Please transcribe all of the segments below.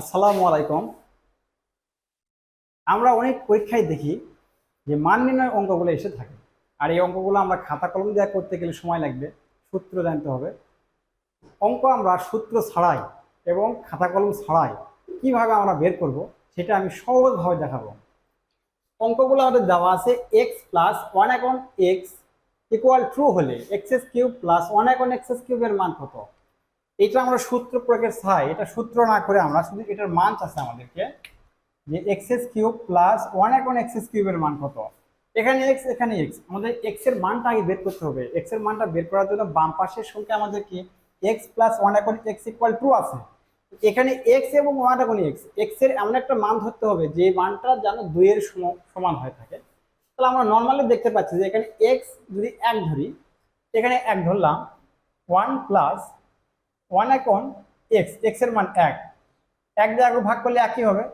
আসসালামু আলাইকুম। আমরা অনেক পরীক্ষায় দেখি যে মান নির্ণয় অঙ্কগুলো এসে থাকে। আর এই অঙ্কগুলো আমরা খাতা কলম দেওয়া করতে গেলে সময় লাগবে, সূত্র জানতে হবে। অঙ্ক আমরা সূত্র ছাড়াই এবং খাতা কলম ছাড়াই কীভাবে আমরা বের করব সেটা আমি সহজভাবে দেখাবো। অঙ্কগুলো আমাদের দেওয়া আছে এক্স প্লাস ওয়ান এখন এক্স ইকুয়াল ট্রু হলে এক্সএস কিউব প্লাস ওয়ান এখন এক্সএস কিউবের মান কত? এটা আমরা সূত্র প্রয়োগের ছাই, এটা সূত্র না করে আমরা শুধু এটার মান চাচ্ছে আমাদেরকে, যে এক্সএস কিউব প্লাস ওয়ান এখন এক্সএস কিউবের মান কত? এখানে এক্স এখানে এক্স আমাদের এক্সের মানটা আগে বের করতে হবে। এক্সের মানটা বের করার জন্য বাম পাশের সংখ্যা আমাদের কি? এক্স প্লাস ওয়ান এখন এক্স ইকুয়াল টু আছে। এখানে এক্স এবং ওয়ান এখন এক্স এক্সের এমন একটা মান ধরতে হবে যে মানটা যেন দুইয়ের সম- সমান হয়ে থাকে। তাহলে আমরা নর্মালি দেখতে পাচ্ছি যে এখানে এক্স যদি এক ধরি, এখানে এক ধরলাম ওয়ান প্লাস ওয়ান এখন এক্স এক্সের মান এক। এক দিয়ে আগে ভাগ করলে একই হবে?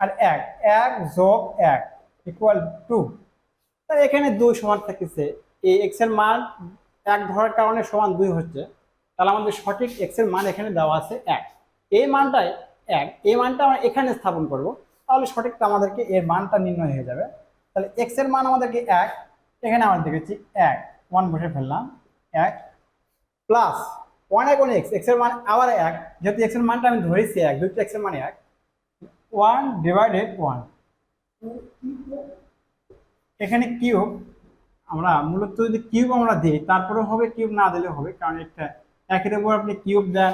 আর এক এক যোগ এক ইকুয়াল টু তাহলে এখানে দুই সমান থাকতেছে। এই এক্সের মান এক ধরার কারণে সমান দুই হচ্ছে। তাহলে আমাদের সঠিক এক্সের মান এখানে দেওয়া আছে এক। এই মানটাই এক। এই মানটা আমরা এখানে স্থাপন করব। তাহলে সঠিকটা আমাদেরকে এর মানটা নির্ণয় হয়ে যাবে। তাহলে এক্সের মান আমাদেরকে এক। এখানে আমরা দেখেছি এক। ওয়ান বসে ফেললাম। এক প্লাস ওয়ান এখন এক্স এক্সের মান আবার এক, যেহেতু এক্সের মানটা আমি ধরেছি এক, দুইটা এক্সের মানে এক ওয়ান ডিভাইডেড ওয়ান এখানে কিউব আমরা মূলত যদি কিউব আমরা দিই তারপরে হবে কিউব না দিলে হবে, কারণ একটা একের উপর আপনি কিউব দেন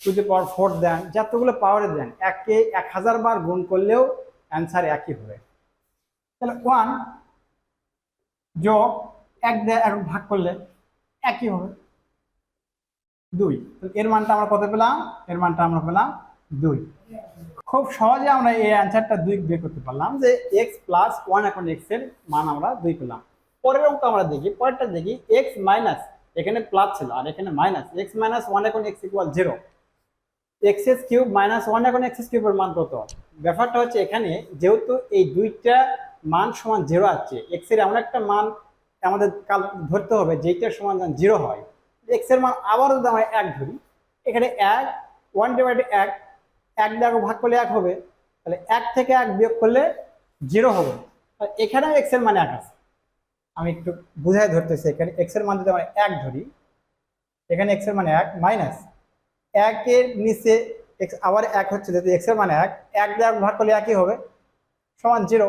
টু দি পাওয়ার ফোর দেন, যতগুলো পাওয়ারে দেন, একে এক হাজার বার গুণ করলেও অ্যান্সার একই হবে। তাহলে ওয়ান যোগ এক দেয় এক ভাগ করলে একই হবে। দুই। এর মানটা আমরা কত পেলাম? এর মানটা আমরা পেলাম দুই। খুব সহজে আমরা এই অ্যান্সারটা দুই বের করতে পারলাম যে এক্স প্লাস ওয়ান এখন এক্সের মান আমরা দুই পেলাম। পরের অঙ্ক আমরা দেখি, পরেরটা দেখি এক্স মাইনাস এখানে প্লাস ছিল আর এখানে মাইনাস এক্স মাইনাস ওয়ান এখন x equal zero x's cube minus one এখন এক্স এস কিউবের মান কত? ব্যাপারটা হচ্ছে এখানে যেহেতু এই দুইটা মান সমান জিরো আছে এক্সের এমন একটা মান আমাদের কাল ধরতে হবে যেইটার সমান জিরো হয়। এক্সের মান আবার যদি আমরা এক ধরি, এখানে এক ওয়ান ডিভাইড এক এক দেখো ভাগ করলে এক হবে, তাহলে এক থেকে এক বিয়োগ করলে জিরো হবে। এখানেও এক্সের মানে এক আছে। আমি একটু বুঝাই ধরতেছি, এখানে এক্সের মান যদি আমরা এক ধরি, এখানে এক্সের মানে এক মাইনাস একের নিচে এক্স আবার এক হচ্ছে, যদি এক্সের মানে এক এক দিয়ে ভাগ করলে একই হবে, সমান জিরো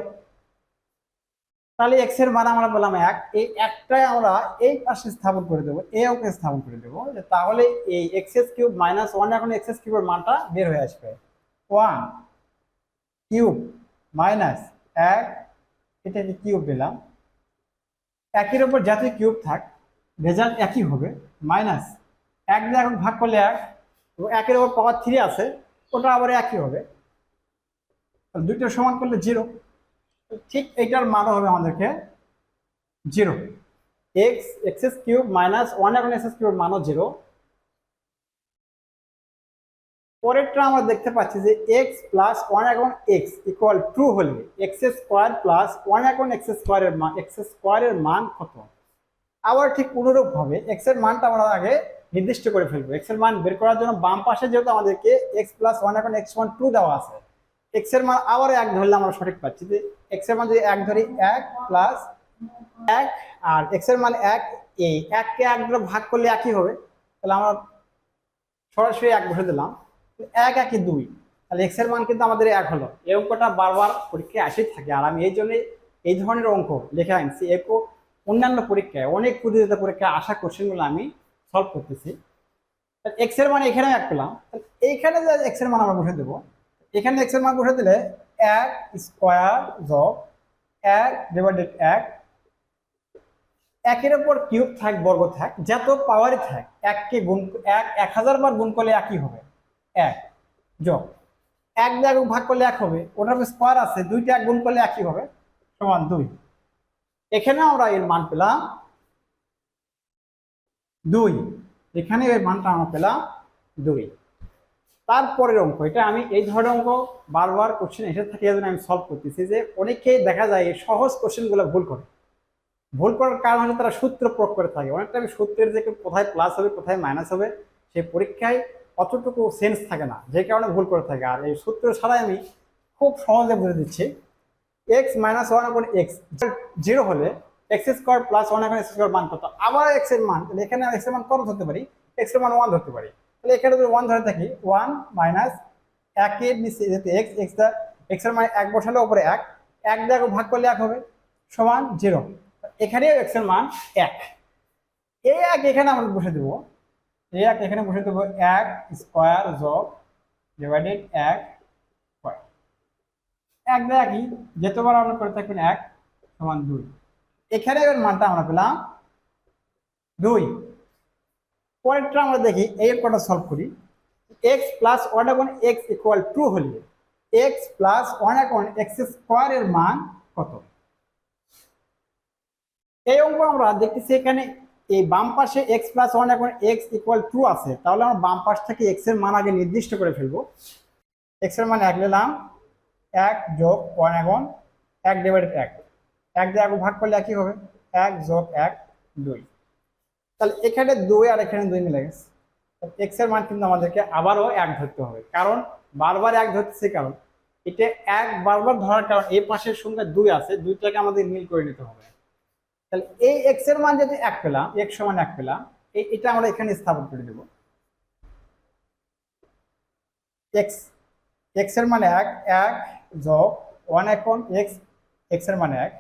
তাহলে এক্সের মান আমরা বললাম এক। এই একটাই আমরা এই পাশে স্থাপন করে দেবো এ অঙ্কে স্থাপন করে দেবো। তাহলে এই x S cube minus one এখন এক্স এস কিউবের মানটা বের হয়ে আসবে। ওয়ান কিউব মাইনাস এক এটাকে কিউব দিলাম, একের উপর যাতে কিউব থাক, রেজাল্ট একই হবে। মাইনাস এক দিয়ে এখন ভাগ করলে এক একের উপর পাওয়ার থ্রি আছে, ওটা আবার একই হবে। দুইটা সমান করলে জিরো ঠিক এইটার মানও হবে আমাদেরকে zero. X x's cube minus one এখন এক্সএস কিউব মানও জিরো। পরেরটা আমরা দেখতে পাচ্ছি যে এক্স প্লাস ওয়ান এখন এক্স ইকুয়াল ট্রু হলে এক্স স্কোয়ার প্লাস ওয়ান এখন এক্স স্কোয়ারের মান এক্স স্কোয়ারের মান কত? আবার ঠিক অনুরূপ ভাবে এক্সের মানটা আমরা আগে নির্দিষ্ট করে ফেলব। এক্সের মান বের করার জন্য বাম পাশে যেহেতু আমাদেরকে এক্স প্লাস ওয়ান এখন এক্স ওয়ান টু দেওয়া আছে এক্সের মান আবার এক ধরলে আমরা সঠিক পাচ্ছি যে এক্সের মান যদি এক ধরি এক প্লাস এক, আর এক্সের মান এক এই এককে এক ধরে ভাগ করলে একই হবে। তাহলে আমরা সরাসরি এক বসে দিলাম। এক একই দুই। তাহলে এক্সের মান কিন্তু আমাদের এক হলো। এই অঙ্কটা বারবার পরীক্ষায় আসেই থাকে। আর আমি এই জন্য এই ধরনের অঙ্ক লিখে আনছি। একো অন্যান্য পরীক্ষায়, অনেক প্রতিযোগিতা পরীক্ষায় আসা কোশ্চেনগুলো আমি সলভ করতেছি। এক্সের মান এখানে এক পেলাম। এইখানে এক্সের মান আমরা বসে দেবো এখানে এক্সের মান বসে দিলে এক স্কোয়ার যোগ এক ডিভাইডেড এক। একের উপর কিউব থাক, বর্গ থাক, যত পাওয়ারই থাক, এককে গুণ, এক এক হাজার বার গুণ করলে একই হবে। এক যোগ এক দিয়ে এক ভাগ করলে এক হবে। ওটার স্কোয়ার আছে দুইটা এক গুণ করলে একই হবে, সমান দুই। এখানে আমরা এর মান পেলাম দুই। এখানে এর মানটা আমরা পেলাম দুই। তারপরের অঙ্ক, এটা আমি এই ধরনের অঙ্ক বারবার কোশ্চেন এসে থাকে, এই আমি সলভ করতেছি যে অনেকেই দেখা যায় সহজ কোশ্চেনগুলো ভুল করে। ভুল করার কারণ হচ্ছে তারা সূত্র প্রয়োগ করে থাকে। অনেকটা আমি সূত্রের যে কোথায় প্লাস হবে, কোথায় মাইনাস হবে, সেই পরীক্ষায় অতটুকু সেন্স থাকে না, যে কারণে ভুল করে থাকে। আর এই সূত্র ছাড়াই আমি খুব সহজে বুঝে দিচ্ছি। এক্স মাইনাস ওয়ান আপন এক্স জিরো হলে এক্স স্কোয়ার প্লাস ওয়ান এখন এক্স স্কোয়ার মান কত? আবার এক্সের মান এখানে এক্সের মান কত ধরতে পারি? এক্সের মান ওয়ান ধরতে পারি। তাহলে এখানে যদি ওয়ান ধরে থাকি ওয়ান মাইনাস একের নিচে যেহেতু এক্স এক্স এক্সের মানে এক বসালে ওপরে এক এক দেখো ভাগ করলে এক হবে, সমান জিরো এখানেও এক্সের মান এক। এই এক এখানে আমরা বসে দেবো এই এক এখানে বসে দেবো এক স্কোয়ার জব ডিভাইডেড এক স্কোয়ার এক দিয়ে একই, যেতবার আমরা করে থাকবেন এক সমান দুই। এখানে এবার মানটা আমরা পেলাম দুই। পরেরটা আমরা দেখি, এই কটা সলভ করি। এক্স প্লাস ওয়ান এখন এক্স ইকুয়াল টু হলে এক্স প্লাস ওয়ান এখন এক্স স্কোয়ারের মান কত? এই অঙ্ক আমরা দেখতেছি এখানে, এই বাম পাশে এক্স প্লাস ওয়ান এখন এক্স ইকুয়াল টু আছে, তাহলে আমরা বাম পাশ থেকে এক্সের মান আগে নির্দিষ্ট করে ফেলব। এক্সের মান এক নিলাম, এক যোগ ওয়ান এখন এক ডিভাইডেড এক। এক দিয়ে এক ভাগ করলে একই হবে, এক যোগ এক দুই। তাহলে এখানে দুই আর এখানে দুই মিলে গেছে। এক্সের মান কিন্তু আমাদেরকে আবারও এক ধরতে হবে। কারণ বারবার এক ধরতেছে কারণ এটা এক বারবার ধরার কারণ এই পাশের সঙ্গে দুই আছে, দুইটাকে আমাদের মিল করে নিতে হবে। তাহলে এই এক্সের মান যদি এক পেলাম এক সমান এক পেলাম এটা আমরা এখানে স্থাপন করে দেব। এক্স এক্সের মানে এক এক যোগ ওয়ান এখন এক্স এক্সের মানে এক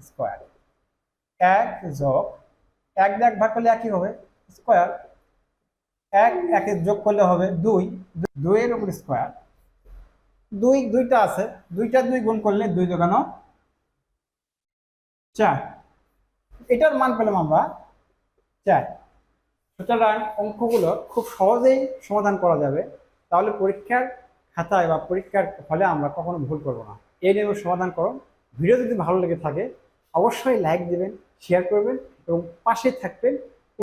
স্কোয়ার এক যোগ এক এক ভাগ করলে একই হবে স্কোয়ার এক, একে যোগ করলে হবে দুই, দুইয়ের উপর স্কোয়ার দুই, দুইটা আছে, দুইটা দুই গুণ করলে দুই দোকানো চার। এটার মান পেলাম আমরা চার। সুতরাং অঙ্কগুলো খুব সহজেই সমাধান করা যাবে। তাহলে পরীক্ষার খাতায় বা পরীক্ষার ফলে আমরা কখনো ভুল করব না। এই নিয়ে সমাধান করো। ভিডিও যদি ভালো লেগে থাকে, অবশ্যই লাইক দেবেন শেয়ার করবেন। এবং পাশে থাকবেন